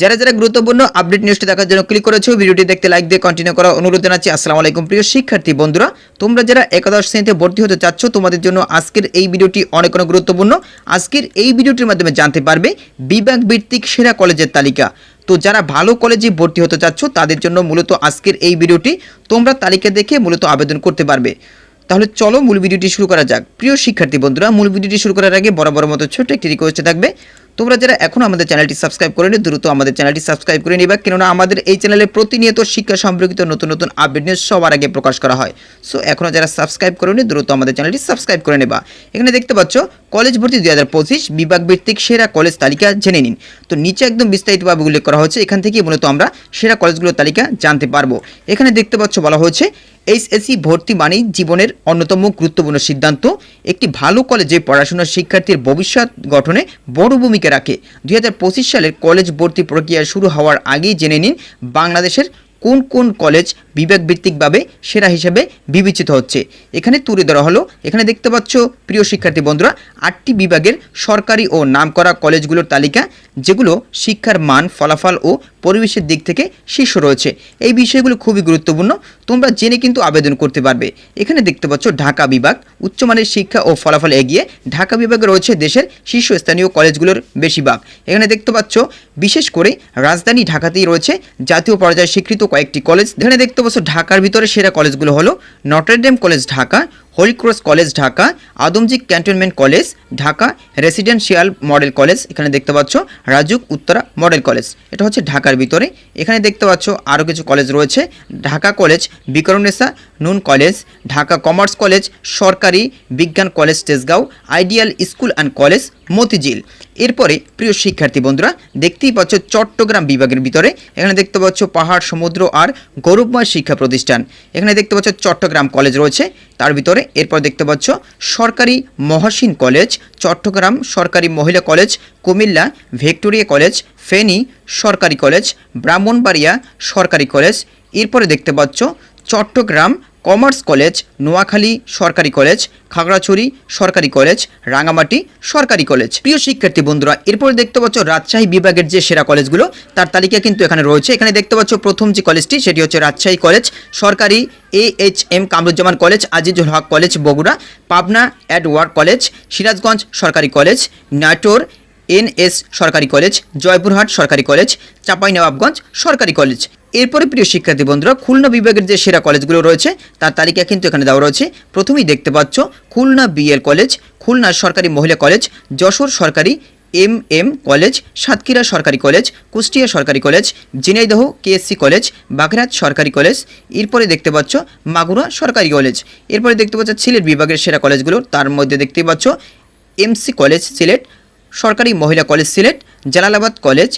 যারা যারা গুরুত্বপূর্ণ আপডেট নিউজটি দেখার জন্য ক্লিক করেছ, ভিডিওটি দেখতে লাইক দিয়ে কন্টিনিউ করার অনুরোধ জানাচ্ছি, আসসালামু আলাইকুম। প্রিয় শিক্ষার্থী বন্ধুরা, তোমরা যারা একাদশ শ্রেণীতে ভর্তি হতে চাচ্ছ, তোমাদের জন্য আজকের এই ভিডিওটি অনেক অনেক গুরুত্বপূর্ণ। আজকের এই ভিডিওটির মাধ্যমে জানতে পারবে বিভাগ ভিত্তিক সেরা কলেজের তালিকা। তো যারা ভালো কলেজে ভর্তি হতে চাচ্ছ, তাদের জন্য মূলত আজকের এই ভিডিওটি তোমরা তালিকা দেখে মূলত আবেদন করতে পারবে। তাহলে চলো মূল ভিডিওটি শুরু করা যাক। প্রিয় শিক্ষার্থী বন্ধুরা, মূল ভিডিওটি শুরু করার আগে বরাবর মতো ছোট্ট একটি রিকোয়েস্ট থাকবে। তোমরা যারা এখনও আমাদের চ্যানেলটি সাবস্ক্রাইব করেনি, দ্রুত আমাদের চ্যানেলটি সাবস্ক্রাইব করে নিবা। কেননা আমাদের এই চ্যানেলে প্রতিনিয়ত শিক্ষা সম্পর্কিত নতুন নতুন আপডেট নিউজ সবার আগে প্রকাশ করা হয়। সো এখনও যারা সাবস্ক্রাইব করেনি, দ্রুত আমাদের চ্যানেলটি সাবস্ক্রাইব করে নেবা। এখানে দেখতে পাচ্ছ, কলেজ ভর্তি দুই হাজার পঁচিশ বিভাগ ভিত্তিক সেরা কলেজ তালিকা জেনে নিন। তো নিচে একদম বিস্তারিতভাবে উল্লেখ করা হচ্ছে, এখান থেকে মূলত আমরা সেরা কলেজগুলোর তালিকা জানতে পারব। এখানে দেখতে পাচ্ছ, বলা হয়েছে এইচএসসি ভর্তি মানেই জীবনের অন্যতম গুরুত্বপূর্ণ সিদ্ধান্ত। একটি ভালো কলেজে পড়াশোনার শিক্ষার্থীর ভবিষ্যৎ গঠনে বড় ভূমিকা রাখে। দুই হাজার পঁচিশ সালের কলেজ ভর্তি প্রক্রিয়া শুরু হওয়ার আগেই জেনে নিন বাংলাদেশের কোন কোন কলেজ বিভাগ ভিত্তিকভাবে সেরা হিসেবে বিবেচিত হচ্ছে? এখানে তুলে ধরা হলো, এখানে দেখতে পাচ্ছ, প্রিয় শিক্ষার্থী বন্ধুরা, আটটি বিভাগের সরকারি ও নামকরা কলেজগুলোর তালিকা, যেগুলো শিক্ষার মান, ফলাফল ও পরিবেশের দিক থেকে শীর্ষ রয়েছে। এই বিষয়গুলো খুবই গুরুত্বপূর্ণ, তোমরা জেনে কিন্তু আবেদন করতে পারবে। এখানে দেখতে পাচ্ছ, ঢাকা বিভাগ, উচ্চমানের শিক্ষা ও ফলাফল এগিয়ে ঢাকা বিভাগে রয়েছে দেশের শীর্ষস্থানীয় কলেজগুলোর বেশিরভাগ। এখানে দেখতে পাচ্ছ, বিশেষ করে রাজধানী ঢাকাতেই রয়েছে জাতীয় পর্যায়ে স্বীকৃত কয়েকটি কলেজ। এখানে দেখতে পাচ্ছ, ঢাকার ভিতরে সেরা কলেজগুলো হলো Notre Dame college Dhaka holy cross college Dhaka Adamjee cantonment college Dhaka residential model college, এখানে দেখতে পাচ্ছ, রাজুক উত্তরা মডেল কলেজ। এটা হচ্ছে ঢাকার ভিতরে। এখানে দেখতে পাচ্ছ আরও কিছু কলেজ রয়েছে, ঢাকা কলেজ বিক্রমনেসা নুন কলেজ, ঢাকা কমার্স কলেজ, সরকারি বিজ্ঞান college Tejgaon, ideal school and college Motijheel. এরপরে, প্রিয় শিক্ষার্থী বন্ধুরা, দেখতেই পাচ্ছ চট্টগ্রাম বিভাগের ভিতরে, এখানে দেখতে পাচ্ছ পাহাড়, সমুদ্র আর গৌরবময় শিক্ষা প্রতিষ্ঠান। এখানে দেখতে পাচ্ছ চট্টগ্রাম কলেজ রয়েছে, তার ভিতরে, এরপর দেখতে পাচ্ছ সরকারি মহাসিন কলেজ, চট্টগ্রাম সরকারি মহিলা college, Comilla Victoria college, Feni সরকারি কলেজ, ব্রাহ্মণবাড়িয়া সরকারি কলেজ, এরপরে দেখতে পাচ্ছ চট্টগ্রাম কমার্স কলেজ, নোয়াখালী সরকারি কলেজ, খাগড়াছড়ি সরকারি কলেজ রাঙামাটি সরকারি কলেজ। প্রিয় শিক্ষার্থী বন্ধুরা, এরপরে দেখতে পাচ্ছ রাজশাহী বিভাগের যে সেরা কলেজগুলো, তার তালিকা কিন্তু এখানে রয়েছে। এখানে দেখতে পাচ্ছ প্রথম যে কলেজটি, সেটি হচ্ছে রাজশাহী কলেজ, সরকারি A H M Kamruzzaman college, Azizul Haque college, Bogura, Pabna Edward college, Sirajganj সরকারি কলেজ, নাটোর এনএস সরকারি কলেজ, জয়পুরহাট সরকারি কলেজ, চাঁপাইনবাবগঞ্জ সরকারি কলেজ। এরপরে প্রিয় শিক্ষার্থী বন্ধুরা, খুলনা বিভাগের যে সেরা কলেজগুলো রয়েছে, তার তালিকা কিন্তু এখানে দেওয়া রয়েছে। প্রথমেই দেখতে পাচ্ছ খুলনা বিএল কলেজ, খুলনা সরকারি মহিলা কলেজ, যশোর সরকারি এম এম কলেজ, সাতক্ষীরা সরকারি কলেজ, কুষ্টিয়া সরকারি college, Jhenaidah KSC college, Bagerhat সরকারি কলেজ, এরপরে দেখতে পাচ্ছ মাগুরা সরকারি কলেজ। এরপরে দেখতে পাচ্ছ সিলেট বিভাগের সেরা কলেজগুলো, তার মধ্যে দেখতে পাচ্ছ এমসি কলেজ সিলেট, সরকারি মহিলা college Sylhet, Jalalabad college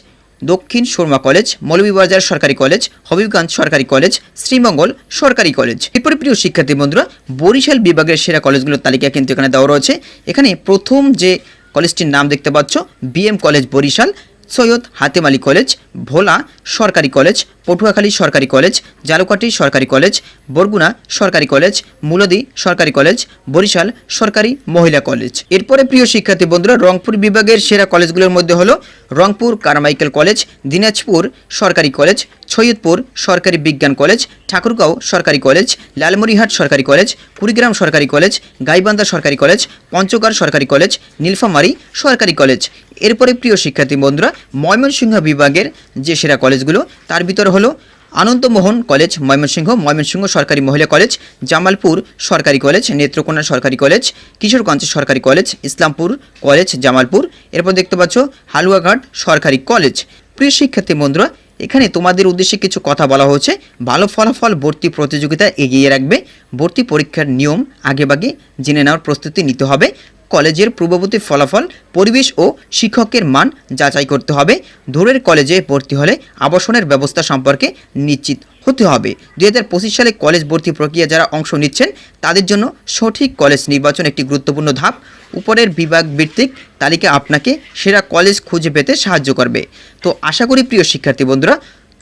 Dakshin Surma college, Moulvibazar সরকারি কলেজ হবিবগঞ্জ সরকারি কলেজ, শ্রীমঙ্গল সরকারি কলেজ। এরপরে প্রিয় শিক্ষার্থী বন্ধুরা, বরিশাল বিভাগের সেরা কলেজগুলোর তালিকা কিন্তু এখানে দেওয়া রয়েছে। এখানে প্রথম যে কলেজটির নাম দেখতে পাচ্ছ, BM college Barisal. Syed Hatem Ali college Bhola সরকারি কলেজ পটুয়াখালী সরকারি কলেজ জালুকাটি সরকারি কলেজ বরগুনা সরকারি কলেজ মুলদি সরকারি কলেজ বরিশাল সরকারি মহিলা কলেজ এরপরে প্রিয় শিক্ষার্থী বন্ধুরা রংপুর বিভাগের সেরা কলেজগুলোর মধ্যে হলো রংপুর কারমাইকেল কলেজ দিনাজপুর সরকারি কলেজ সৈয়দপুর সরকারি বিজ্ঞান কলেজ ঠাকুরগাঁও সরকারি কলেজ লালমরিহাট সরকারি কলেজ কুড়িগ্রাম সরকারি কলেজ গাইবান্ধা সরকারি কলেজ পঞ্চগড় সরকারি কলেজ নীলফামারী সরকারি কলেজ এরপরে প্রিয় শিক্ষার্থী বন্ধুরা, ময়মনসিংহ বিভাগের যে সেরা কলেজগুলো, তার ভিতরে হলো আনন্দমোহন কলেজ, ময়মনসিংহ ময়মনসিংহ সরকারি মহিলা কলেজ, জামালপুর সরকারি কলেজ, নেত্রকোনা সরকারি কলেজ, কিশোরগঞ্জ সরকারি কলেজ, ইসলামপুর কলেজ, জামালপুর, এরপর দেখতে পাচ্ছ হালুয়াঘাট সরকারি কলেজ। প্রিয় শিক্ষার্থী বন্ধুরা, এখানে তোমাদের উদ্দেশ্যে কিছু কথা বলা হচ্ছে ভালো ফলাফল ভর্তি প্রতিযোগিতা এগিয়ে রাখবে। ভর্তি পরীক্ষার নিয়ম আগেভাগে জেনে নেওয়ার প্রস্তুতি নিতে হবে। কলেজের পূর্ববর্তী ফলাফল পরিবেশ ও শিক্ষকের মান যাচাই করতে হবে। দূরের কলেজে ভর্তি হলে আবাসনের ব্যবস্থা সম্পর্কে নিশ্চিত হতে হবে। দুই হাজার পঁচিশ সালে কলেজ ভর্তি প্রক্রিয়া যারা অংশ নিচ্ছেন, তাদের জন্য সঠিক কলেজ নির্বাচন একটি গুরুত্বপূর্ণ ধাপ। উপরের বিভাগ ভিত্তিক তালিকা আপনাকে সেরা কলেজ খুঁজে পেতে সাহায্য করবে। তো আশা করি প্রিয় শিক্ষার্থী বন্ধুরা,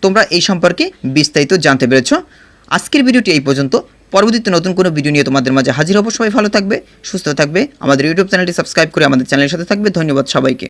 তোমরা এই সম্পর্কে বিস্তারিত জানতে পেরেছ। আজকের ভিডিওটি এই পর্যন্ত। পরবর্তীতে নতুন কোনো ভিডিও নিয়ে তোমাদের মাঝে হাজির হব। সবাই ভালো থাকবে, সুস্থ থাকবে। আমাদের ইউটিউব চ্যানেলটি সাবস্ক্রাইব করে আমাদের চ্যানেলের সাথে থাকবে। ধন্যবাদ সবাইকে।